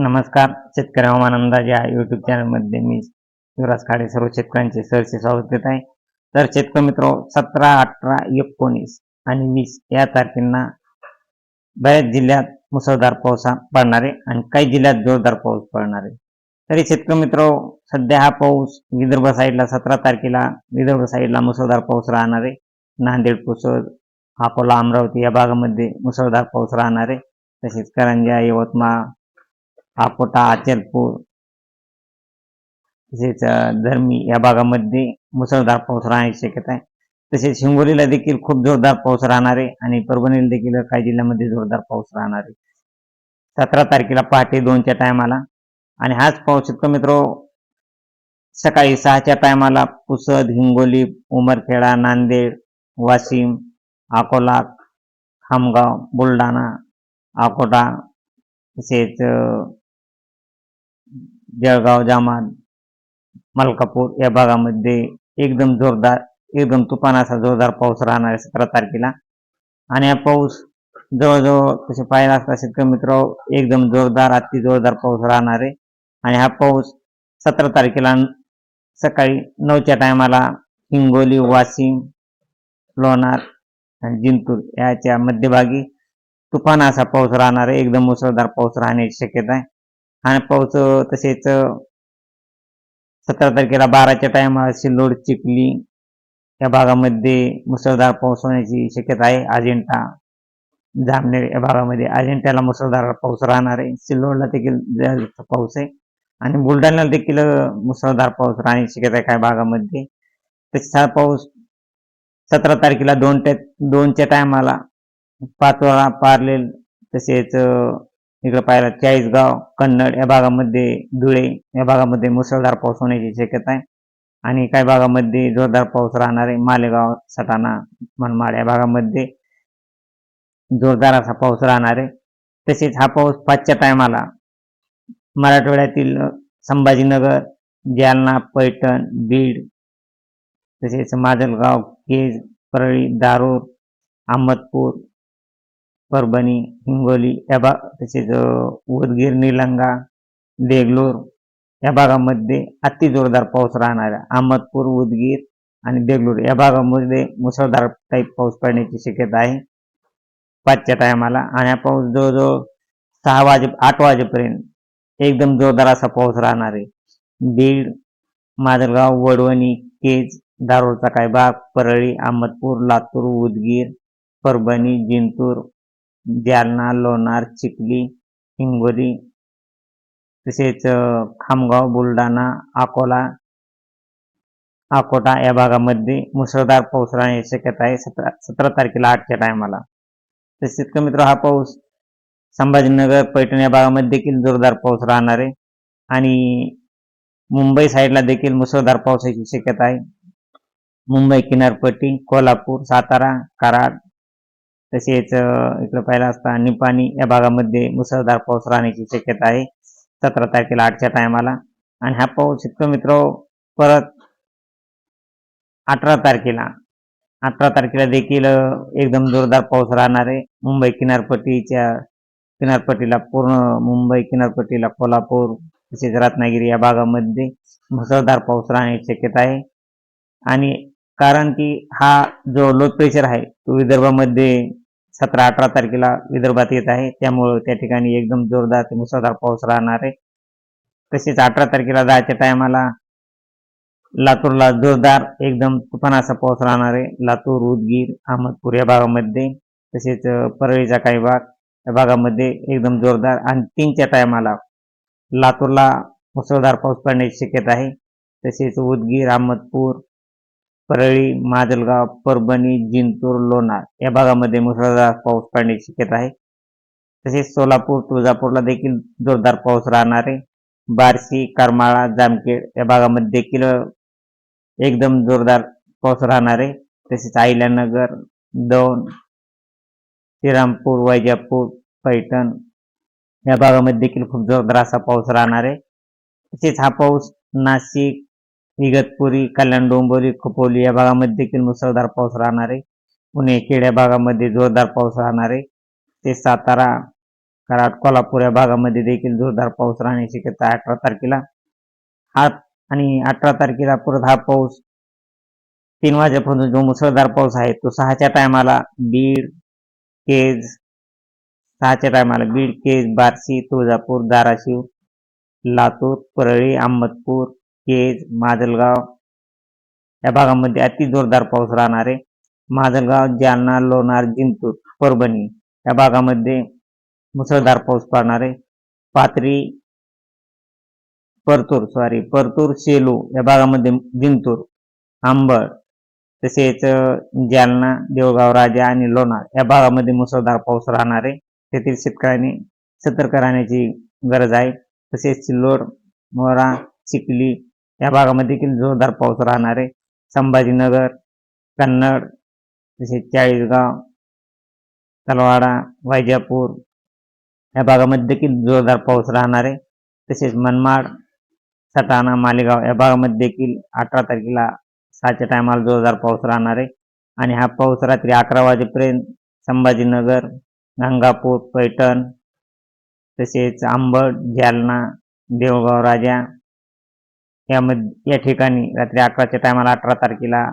नमस्कार. शेतकरी हवामान अंदाज या युट्यूब चॅनलमध्ये मी युवराज खाडे सर्व शेतकऱ्यांचे सहसे स्वागत करत आहे. तर शेतकरी मित्र सतरा अठरा एकोणीस आणि वीस या तारखेंना बऱ्याच जिल्ह्यात मुसळधार पाऊस पडणार आहे आणि काही जिल्ह्यात जोरदार पाऊस पडणार आहे. तरी शेतकरी मित्र सध्या हा पाऊस विदर्भ साईडला सतरा तारखेला विदर्भ साईडला मुसळधार पाऊस राहणार आहे. नांदेड पुसद अकोला अमरावती या भागामध्ये मुसळधार पाऊस राहणार आहे. तसेच करंजा यवतमाळ अकोटा अचलपूर तसेच धर्मी या भागामध्ये मुसळधार पाऊस राहण्याची शक्यता आहे. तसेच हिंगोलीला देखील खूप जोरदार पाऊस राहणार आहे आणि परभणीला देखील काही जिल्ह्यामध्ये जोरदार पाऊस राहणार आहे. सतरा तारखेला पहाटे दोनच्या टायमाला आणि हाच पाऊस इतकं मित्र सकाळी सहाच्या टायमाला पुसद हिंगोली उमरखेडा नांदेड वाशिम अकोला खामगाव बुलढाणा अकोटा तसेच जळगाव जामाद मलकापूर या भागामध्ये एकदम जोरदार एकदम तुफान असा जोरदार पाऊस राहणार आहे सतरा तारखेला. आणि हा पाऊस जवळजवळ तसे पाहिला असता शेतकरी मित्र एकदम जोरदार अति जोरदार पाऊस राहणार आहे. आणि हा पाऊस सतरा तारखेला सकाळी नऊच्या टायमाला हिंगोली वाशिम लोणार आणि जिंतूर याच्या मध्यभागी तुफान असा पाऊस राहणार आहे. एकदम मुसळधार पाऊस राहण्याची शक्यता आहे. आणि पाऊस तसेच सतरा तारखेला बाराच्या टायमाला सिल्लोड चिखली या भागामध्ये मुसळधार पाऊस होण्याची शक्यता आहे. अजिंठा जामनेर या भागामध्ये अजिंठ्याला मुसळधार पाऊस राहणार आहे. सिल्लोडला देखील पाऊस आहे. आणि बुलढाण्याला देखील मुसळधार पाऊस राहण्याची शक्यता आहे काही भागामध्ये. तसेच हा पाऊस सतरा तारखेला दोन ते दोनच्या टायमाला पाचोळा पार्लेल. तसेच इकडे पाहिला चाळीसगाव कन्नड या भागामध्ये धुळे या भागामध्ये मुसळधार पाऊस होण्याची शक्यता आहे. आणि काही भागामध्ये जोरदार पाऊस राहणार आहे मालेगाव सटाणा मनमाड या भागामध्ये जोरदार असा पाऊस राहणार. आहे तसेच हा पाऊस पाचच्या टायमाला मराठवाड्यातील संभाजीनगर जालना पैठण बीड तसेच माजलगाव केज परळी दारूर अहमदपूर परभणी हिंगोली या भाग तसेच उदगीर निलंगा देगलूर या भागामध्ये अति जोरदार पाऊस राहणार आहे. अहमदपूर उदगीर आणि देगलूर या भागामध्ये मुसळधार टाईप पाऊस पडण्याची शक्यता आहे. पाचच्या टायमाला आणि हा पाऊस जवळजवळ सहा वाजे आठ वाजेपर्यंत एकदम जोरदार असा पाऊस राहणार आहे. बीड माजलगाव वडवणी केज दारोडचा काही भाग परळी अहमदपूर लातूर उदगीर परभणी जिंतूर जालना लोणार चिखली हिंगोली तसेच खामगाव बुलढाणा अकोला अकोटा या भागामध्ये मुसळधार पाऊस राहण्याची शक्यता आहे. सतरा सतरा तारखेला आठच्या टायमाला तसेच मित्र हा पाऊस संभाजीनगर पैठण या भागामध्ये देखील जोरदार पाऊस राहणार आहे. आणि मुंबई साईडला देखील मुसळधार पावसाची शक्यता आहे. मुंबई किनारपट्टी कोल्हापूर सातारा कराड तसेच इकडं पाहिला असता निपाणी या भागामध्ये मुसळधार पाऊस राहण्याची शक्यता आहे. सतरा तारखेला आठच्या टायमाला. आणि हा पाऊस इतकं मित्र परत अठरा तारखेला अठरा तारखेला देखील एकदम जोरदार पाऊस राहणार आहे. मुंबई किनारपट्टीच्या किनारपट्टीला पूर्ण मुंबई किनारपट्टीला कोल्हापूर तसेच रत्नागिरी या भागामध्ये मुसळधार पाऊस राहण्याची शक्यता आहे. आणि कारण की हा जो लो प्रेशर आहे तो विदर्भामध्ये सतरा अठरा तारखेला विदर्भात येत आहे. त्यामुळं त्या ठिकाणी एकदम जोरदार ते मुसळधार पाऊस राहणार आहे. तसेच अठरा तारखेला जायच्या टायमाला लातूरला जोरदार एकदम तुफान असा पाऊस राहणार आहे. लातूर उदगीर अहमदपूर या भागामध्ये तसेच परळीचा काही भाग या भागामध्ये एकदम जोरदार आणि तीनच्या टायमाला लातूरला मुसळधार पाऊस पडण्याची शक्यता आहे. तसेच उदगीर अहमदपूर परळी माजलगाव परभणी जिंतूर लोणार या भागामध्ये मुसळधार पाऊस पडण्याची शक्यता आहे. तसेच सोलापूर तुळजापूरला देखील जोरदार पाऊस राहणार आहे. बार्शी करमाळा जामखेड या भागामध्ये देखील एकदम जोरदार पाऊस राहणार आहे. तसेच अहिल्यानगर दौंड श्रीरामपूर वैजापूर पैठण या भागामध्ये देखील खूप जोरदार असा पाऊस राहणार आहे. तसेच हा पाऊस नाशिक इगतपुरी कल्याण डोंबिवली खोपोली या भागामध्ये देखील मुसळधार पाऊस राहणार. आहे पुणे खेड या भागामध्ये जोरदार पाऊस राहणार. आहे ते सातारा कराड कोल्हापूर या भागामध्ये देखील जोरदार पाऊस राहण्याची शक्यता आहे. अठरा तारखेला हा आणि अठरा तारखेला परत हा पाऊस तीन वाजेपर्यंत जो मुसळधार पाऊस आहे तो सहाच्या टायमाला बीड केज सहाच्या टायमाला बीड केज बार्शी तुळजापूर धाराशिव लातूर परळी अहमदपूर केज माजलगाव या भागामध्ये अति जोरदार पाऊस राहणार आहे. माजलगाव जालना लोणार जिंतूर परभणी या भागामध्ये मुसळधार पाऊस पडणार आहे. पाथरी परतूर सॉरी परतूर सेलू या भागामध्ये जिंतूर आंबळ तसेच जालना देवगाव राजा आणि लोणार या भागामध्ये मुसळधार पाऊस राहणार आहे. तेथील शेतकऱ्यांनी सतर्क राहण्याची गरज आहे. तसेच सिल्लोड मोरा चिखली या भागामध्ये देखील जोरदार पाऊस राहणार आहे. संभाजीनगर कन्नड तसेच चाळीसगाव तलवाडा वैजापूर या भागामध्ये देखील जोरदार पाऊस राहणार आहे. तसेच मनमाड सटाणा मालेगाव या भागामध्ये देखील अठरा तारखेला सहाच्या टायमाला जोरदार पाऊस राहणार आहे. आणि हा पाऊस रात्री अकरा वाजेपर्यंत संभाजीनगर गंगापूर पैठण तसेच आंबड जालना देवगाव राजा यामध्ये या ठिकाणी रात्री अकराच्या टायमाला अठरा तारखेला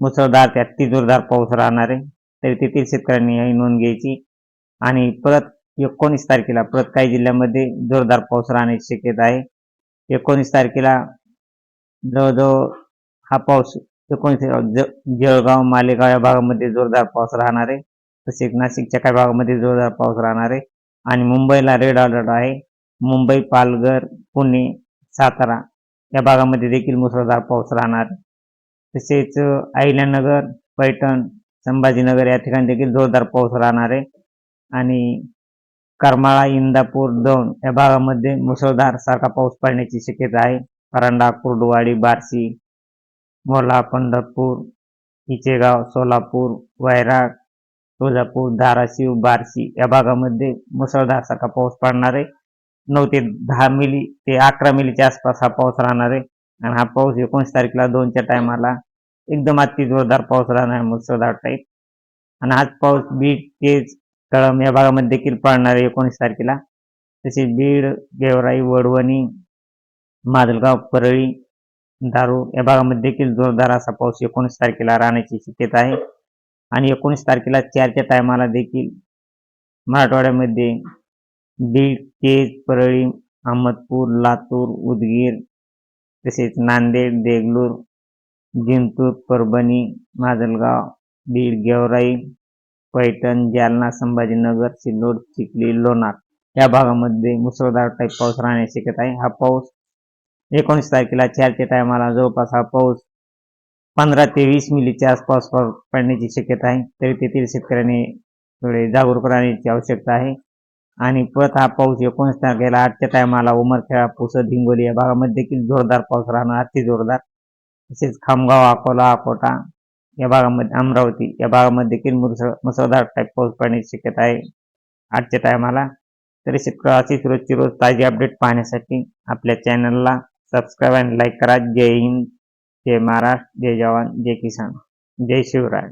मुसळधार ते अति जोरदार पाऊस राहणार आहे. तरी तेथील शेतकऱ्यांनी ही नोंद घ्यायची. आणि परत एकोणीस तारखेला परत काही जिल्ह्यामध्ये जोरदार पाऊस राहण्याची शक्यता आहे. एकोणीस तारखेला जवळजवळ हा पाऊस एकोणीस ज- जळगाव मालेगाव या भागामध्ये जोरदार पाऊस राहणार आहे. तसेच नाशिकच्या काही भागामध्ये जोरदार पाऊस राहणार आहे. आणि मुंबईला रेड अलर्ट आहे. मुंबई पालघर पुणे सातारा या भागामध्ये देखील मुसळधार पाऊस राहणार. तसेच अहिल्यानगर पैठण संभाजीनगर या ठिकाणी देखील जोरदार पाऊस राहणार आहे. आणि करमाळा इंदापूर दौंड या भागामध्ये मुसळधार सारखा पाऊस पडण्याची शक्यता आहे. परांडा कुर्डुवाडी बार्शी मोला पंढरपूर इचेगाव सोलापूर वैराग तुळजापूर धाराशिव बार्शी या भागामध्ये मुसळधार सारखा पाऊस पडणार आहे. नऊ ते दहा मिली ते अकरा मिलीच्या आसपास हा पाऊस राहणार आहे. आणि हा पाऊस एकोणीस तारखेला दोनच्या टायमाला एकदम अति जोरदार पाऊस राहणार आहे मुसळधार टाईप. आणि हाच पाऊस बीड तेज कळम या भागामध्ये देखील पडणार आहे एकोणीस तारखेला. तसेच बीड गेवराई वडवणी माजलगाव परळी दारू या भागामध्ये देखील जोरदार असा पाऊस एकोणीस तारखेला राहण्याची शक्यता आहे. आणि एकोणीस तारखेला चारच्या टायमाला देखील मराठवाड्यामध्ये बीड केज परळी अहमदपूर लातूर उदगीर तसेच नांदेड देगलूर जिंतूर परभणी माजलगाव बीड गेवराई पैठण जालना संभाजीनगर सिल्लोड चिखली लोणार. या भागामध्ये मुसळधार टाईप पाऊस राहण्याची शक्यता आहे. हा पाऊस एकोणीस तारखेला चारच्या टायमाला जवळपास हा पाऊस पंधरा ते वीस मिलीच्या आसपास पडण्याची शक्यता आहे. तरी तेथील शेतकऱ्यांनी थोडे जागरूक राहण्याची आवश्यकता आहे. आणि परत हा पाऊस एकोणीस तारखेला आजच्या टायमाला उमरखेडा पुसद हिंगोली या भागामध्ये देखील जोरदार पाऊस राहणार अति जोरदार. तसेच खामगाव अकोला अकोटा या भागामध्ये अमरावती या भागामध्ये देखील मुसळ मुसळधार टाईप पाऊस पडण्याची शक्यता आहे. आजच्या टायमाला तरी शेतकरी अशीच रोजची रोज ताजी अपडेट पाहण्यासाठी आपल्या चॅनलला सबस्क्राईब आणि लाईक करा. जय हिंद जय महाराष्ट्र जय जवान जय किसान जय शिवराय.